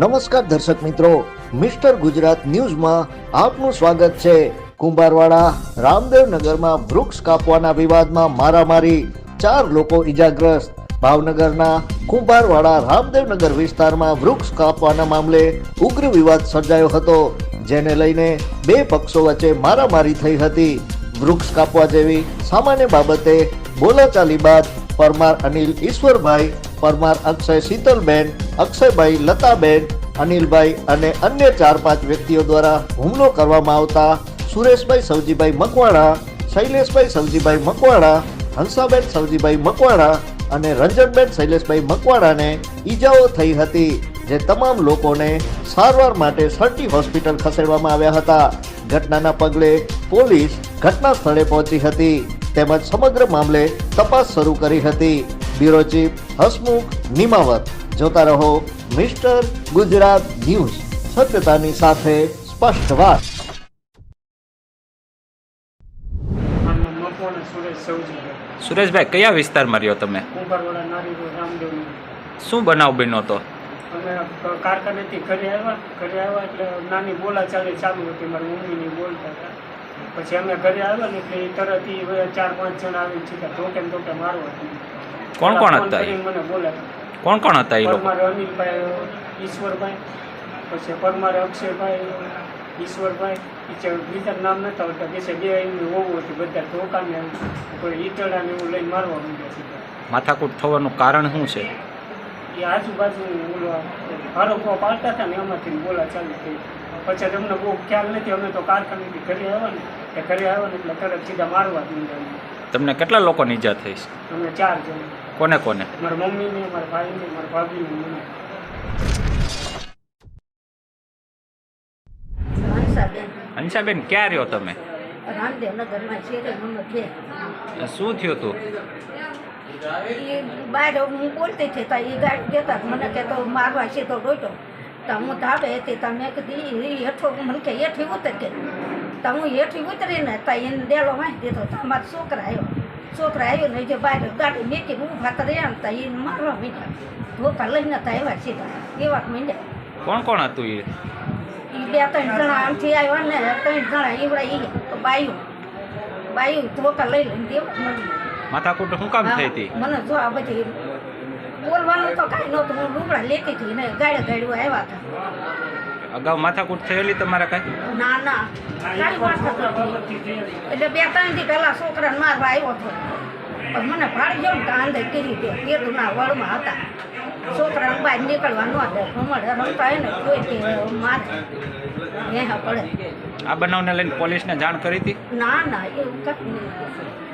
નમસ્કાર દર્શક મિત્રો, મિસ્ટર ગુજરાત ન્યૂઝમાં આપનું સ્વાગત છે. કુંભારવાડા, રામદેવનગરમાં વૃક્ષ કાપવાના વિવાદમાં મારામારી, ચાર લોકો ઈજાગ્રસ્ત. ભાવનગરના કુંભારવાડા, રામદેવનગર વિસ્તારમાં વૃક્ષ કાપવાના મામલે ઉગ્ર વિવાદ સર્જાયો હતો, જેને લઈને બે પક્ષો વચ્ચે મારામારી થઈ હતી. વૃક્ષ કાપવા જેવી સામાન્ય બાબતે બોલાચાલી બાદ પરમાર અનિલ ઈશ્વરભાઈ, પરમાર અક્ષય શીતલબેન, અક્ષયભાઈ લતાબેન અનિલભાઈ અને અન્ય ચાર પાંચ વ્યક્તિઓ દ્વારા હુમલો કરવામાં આવતા સુરેશભાઈ સવજીભાઈ મકવાણા, શૈલેષભાઈ સવજીભાઈ મકવાણા, હંસાબેન સવજીભાઈ મકવાણા અને રંજનબેન શૈલેષભાઈ મકવાણાને ઈજાઓ થઈ હતી, જે તમામ લોકોને સારવાર માટે સર્ટી હોસ્પિટલ ખસેડવામાં આવ્યા હતા. ઘટનાના પગલે પોલીસ ઘટના સ્થળે પહોંચી હતી, તેમજ સમગ્ર મામલે તપાસ શરૂ કરી હતી. Bureau chief Hasmukh Nimavat. જોતા રહો મિસ્ટર ગુજરાત ન્યૂઝ. સત્યતાની સાથે સ્પષ્ટ વાત. સુરેશભાઈ કયા વિસ્તારમાં રહ્યો તમે? શું બનાવ બન્યો તો? અમે કારખાનેથી ઘરે આવ્યા ઘરે આવ્યા એટલે નાની બોલાચાલી ચાલુ હતી મારી મમ્મીની બોલતા હતા. પછી અમે ઘરે આવ્યા ને એટલે એ તરત ઈ ચાર પાંચ જણા આવીને સીધા ધોકે ધોકે મારવા કોણ કોણ હતા મને બોલાતા કોણ કોણ હતા એ લોકો? પરમારે અનિલભાઈ ઈશ્વરભાઈ પછી પરમારે અક્ષયભાઈ ઈશ્વરભાઈ બીજા નામ નતા હોતા કે છે બે એમની હોવું હતી બધા ધોકાને કોઈ ઈટડા ને એવું લઈને મારવા માંડ્યા સીધા માથાકૂટ થવાનું કારણ શું છે? એ આજુબાજુ ઓલો આરોપો પાડતા હતા ને એમાંથી બોલા ચાલુ થઈ. પછી અમને બહુ ખ્યાલ નથી અમે તો કારખાનેથી ઘરે આવ્યા ને તે ઘરે આવ્યા ને એટલે તરત સીધા મારવા જ તમને કેટલા લોકોની ઈજા થઈ? છે અમે ચાર જણ. કોને કોને? મારા મમ્મીને મારા ભાઈને મારા ભાભીને હંસાબેન. હંસાબેન ક્યાં રહ્યો તમે? રામદેવનગરમાં નંબર શું થયું હતું? એ બહાર હું બોલતી હતી તો એ ગાડી દેતા. મને કે તો મારવા છે તો રોટો તો હું ધાબે હતી તો મેં કીધી હેઠો મને કે હેઠી ઉતર કે તો હું હેઠી ઉતરીને તો એને ડેલો વાંચી દીધો તો અમારો છોકરા આવ્યો. છોકરા આવ્યો ને જે બહાર ગાડી મેકીને ઊભા તો રહ્યા ને એ મારવા મીઠા ધોકા લઈને તો આવ્યા સીધા એવા મીંડ્યા કોણ કોણ હતું એ? બે ત્રણ જણા આમથી આવ્યા ને ત્રણ જણા ઈવડા એ બાયું બાયું ધોકા લઈ લઈને દેવા મળી માથાકૂટ શું કામ થઈ હતી? મને જો આ બધી બોલવાનું તો કાંઈ નહોતું, હું લુગડા લેતી હતી ને ગાડે ગાડ્યું આવ્યા હતા. અગાઉ માથાકૂટ થયેલી તમારા કઈ? ના ના. એટલે બે ત્રણથી પેલા છોકરાને મારવા આવ્યો હતો. પણ મને ભાડી જવું કાંધે કરી દો. કેદુના વળમાં હતા. છોકરાને બહાર નીકળવા ન દે. ભમણ રમતા હોય ને કોઈ તે હા પડે. આ બનાવને લઈને પોલીસને જાણ કરી હતી? ના ના એવું કાંઈ નહીં.